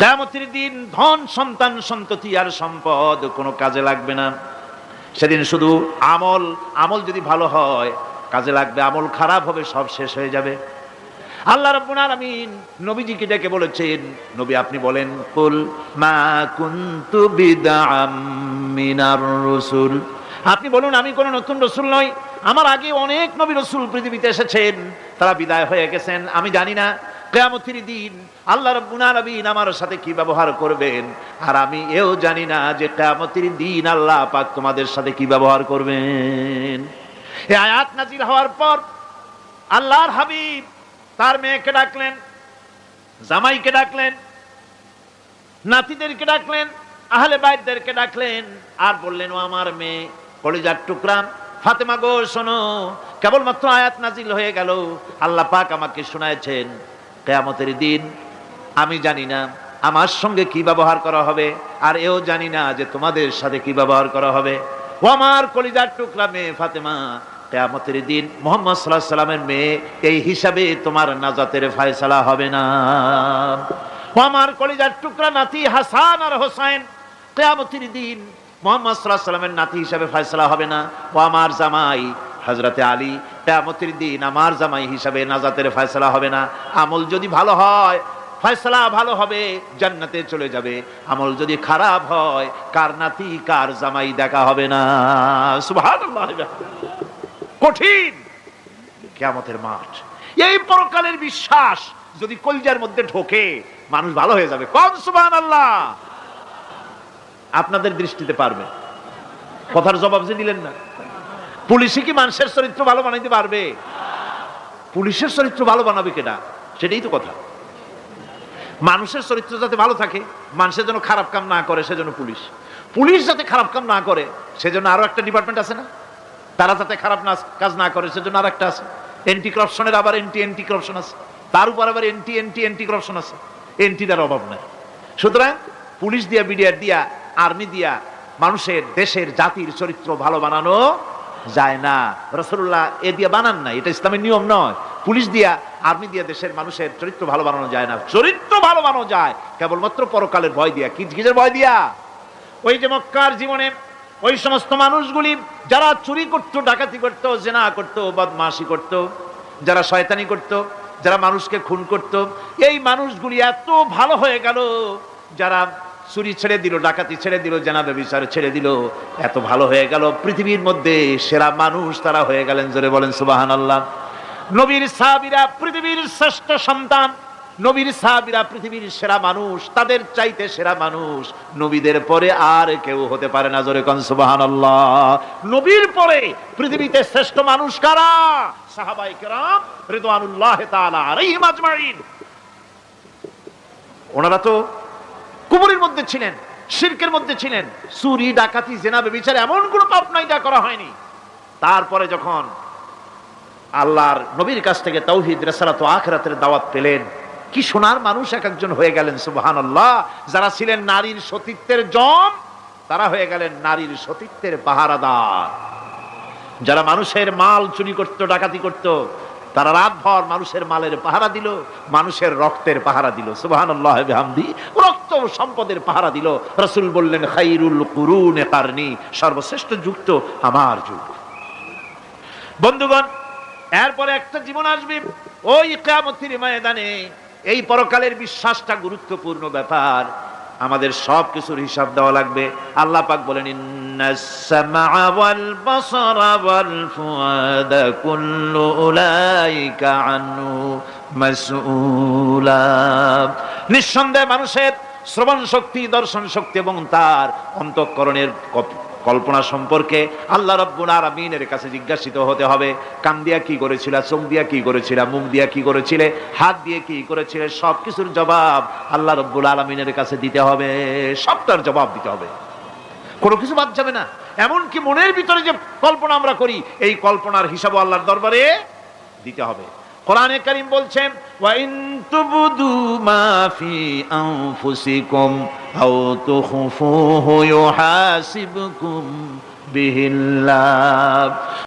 কেমতির দিন ধন, সন্তান, সন্ততি আর সম্পদ কোনো কাজে লাগবে না। সেদিন শুধু আমল আমল যদি ভালো হয়, কাজে লাগবে, আমল খারাপ হবে, সব শেষ হয়ে যাবে। আল্লাহ রাব্বুল আলামিন নবীজিকে ডেকে বলেছেন, নবী আপনি বলেন, কুল মা কুনতু বিদআম মিনার রাসূল। আপনি বলুন, আমি কোন নতুন রসুল নই। আমার আগে অনেক নবী রসুল পৃথিবীতে এসেছেন, তারা বিদায় হয়ে গেছেন। আমি জানি না কেয়ামতির দিন আল্লাহ রাব্বুল আলামিন আমার সাথে কি ব্যবহার করবেন? আর আমি এও জানি না যে কেয়ামতির দিন আল্লাহ পাক তোমাদের সাথে কি ব্যবহার করবেন। এই আয়াত নাজিল হওয়ার পর আল্লাহর হাবিব তার মেয়েকে ডাকলেন, জামাইকে ডাকলেন, নাতিদেরকে ডাকলেন, আহলে বাইদদেরকে ডাকলেন আর বললেন, ও আমার মেয়ে, কলিজার টুকরা, ফাতেমা গো, শোনো, কেবলমাত্র আয়াত নাজিল হয়ে গেল, আল্লাহ পাক আমাকে শোনায়ছেন কেয়ামতের দিন, আমি জানি না আমার সঙ্গে কি ব্যবহার করা হবে, আর এও জানি না যে তোমাদের সাথে কি ব্যবহার করা হবে। ও আমার কলিজার টুকরা মেয়ে ফাতেমা, কেয়ামতের দিন মোহাম্মদ সাল্লাহ সাল্লামের মেয়ে, এই হিসাবে তোমার নাজাতের ফায়সালা হবে না। ও আমার কলিজার টুকরা নাতি হাসান আর হোসাইন, কেয়ামতের দিন মোহাম্মদ সাল্লাহ সাল্লামের নাতি হিসাবে ফায়সালা হবে না। ও আমার জামাই হজরতে আলী কেয়ামতের দিন আমার জামাই হিসাবে নাজাতের ফায়সালা হবে না। আমল যদি ভালো হয়, ফয়সলা ভালো হবে, জান্নাতে চলে যাবে। আমল যদি খারাপ হয়, কার নাতি, কার জামাই দেখা হবে না। কঠিন কেয়ামতের মাঠ। এই পরকালের বিশ্বাস যদি কলজার মধ্যে ঢোকে, মানুষ ভালো হয়ে যাবে। কম সুবান আল্লাহ আপনাদের দৃষ্টিতে পারবে। কথার জবাব যে দিলেন না। পুলিশে কি মানুষের চরিত্র ভালো বানাইতে পারবে? পুলিশের চরিত্র ভালো বানাবে কেটা সেটাই তো কথা। মানুষের চরিত্র যাতে ভালো থাকে, মানুষের জন্য খারাপ কাম না করে, সেজন্য পুলিশ। পুলিশ যাতে খারাপ কাম না করে, সেজন্য আরও একটা ডিপার্টমেন্ট আছে না? তারা যাতে খারাপ না কাজ না করে, সেজন্য আর একটা আছে। এন্টি করাপশনের আবার এন্টি এন্টি করাপশন আছে। তার উপর আবার এন্টি এন্টি এন্টি করাপশন আছে এন্টিটার অভাব নাই। সুতরাং পুলিশ দিয়া, বিডিআর দিয়া আর্মি দিয়া, মানুষের, দেশের, জাতির চরিত্র ভালো বানানো যায় না। রসুল্লাহ এ দিয়া বানান না এটা ইসলামের নিয়ম নয়। পুলিশ দিয়া, আর্মি দিয়া দেশের মানুষের চরিত্র ভালো বানানো যায় না। চরিত্র ভালো বানানো যায়, কেবলমাত্র পরকালের ভয় দিয়া। কি কিসের ভয় দিয়া? ওই যে মক্কার জীবনে, ওই সমস্ত মানুষগুলি, যারা চুরি করত, ডাকাতি করত, জেনা করত, বদমাশি করত, যারা শয়তানি করত, যারা মানুষকে খুন করত, এই মানুষগুলি এত ভালো হয়ে গেল, যারা চুরি ছেড়ে দিল, ডাকাতি ছেড়ে দিল জেনা ব্যবচার ছেড়ে দিল। এত ভালো হয়ে গেল, পৃথিবীর মধ্যে সেরা মানুষ তারা হয়ে গেলেন, জোরে বলেন সুবাহান আল্লাহ নবীর সাহাবিরা পৃথিবীর শ্রেষ্ঠ সন্তান, নবীর সাহাবিরা পৃথিবীর সেরা মানুষ, তাদের চাইতে সেরা মানুষ। নবীদের পরে আর কেউ হতে পারে না, জোরে কন সুবাহান নবীর পরে পৃথিবীতে শ্রেষ্ঠ মানুষ কারা? সাহাবাই কেরাম রিদওয়ানুল্লাহ তাআলা আলাইহিম আজমাইন। ওনারা তো কুবুরের মধ্যে ছিলেন, শিরকের মধ্যে ছিলেন। চুরি, ডাকাতি জেনাবে বিচারে এমন কোনো পাপ নাই যা করা হয়নি। তারপরে যখন আল্লাহর নবীর কাছ থেকে তৌহিদ, রেসালাত আখরাতের দাওয়াত পেলেন, কি সোনার মানুষ এক একজন হয়ে গেলেন সুবাহান আল্লাহ যারা ছিলেন নারীর সতীত্বের জম, তারা হয়ে গেলেন নারীর সতীত্বের পাহারাদার। যারা মানুষের মাল চুরি করত, ডাকাতি করত তারা রাতভর মানুষের মালের পাহারা দিল, মানুষের রক্তের পাহারা দিল। সুবাহান রক্ত সম্পদের পাহারা দিল। রসুল বললেন, খাইরুল কুরুন কারনি, সর্বশ্রেষ্ঠ যুক্ত আমার যুগ। বন্ধুগণ, এরপরে একটা জীবন আসবে। ওই কেয়ামতির ময়দানে এই পরকালের বিশ্বাসটা গুরুত্বপূর্ণ ব্যাপার। আমাদের সব কিছুর হিসাব দেওয়া লাগবে। আল্লাহ পাক বলেন নিঃসন্দেহ মানুষের শ্রবণ শক্তি, দর্শন শক্তি এবং তার অন্তঃকরণের কল্পনা সম্পর্কে আল্লাহ রব্বুল আলামিনের কাছে জিজ্ঞাসিত হতে হবে, কান দিয়া কি করেছিল, চোখ দিয়া কি করেছিল, মুখ দিয়া কি করেছিলে, হাত দিয়ে কি করেছিলে সব কিছুর জবাব আল্লাহ রব্বুল আলামিনের কাছে দিতে হবে, সবটার জবাব দিতে হবে। কোনো কিছু বাদ যাবে না। এমনকি মনের ভিতরে যে কল্পনা আমরা করি, এই কল্পনার হিসাব আল্লাহর দরবারে দিতে হবে। কোরআনে করিম বলছেন ওয়াইন তুবুদু মা আনফুসিকুম আও তুখফুহু ইউহাসিবুকুম বিহিল্লাহ।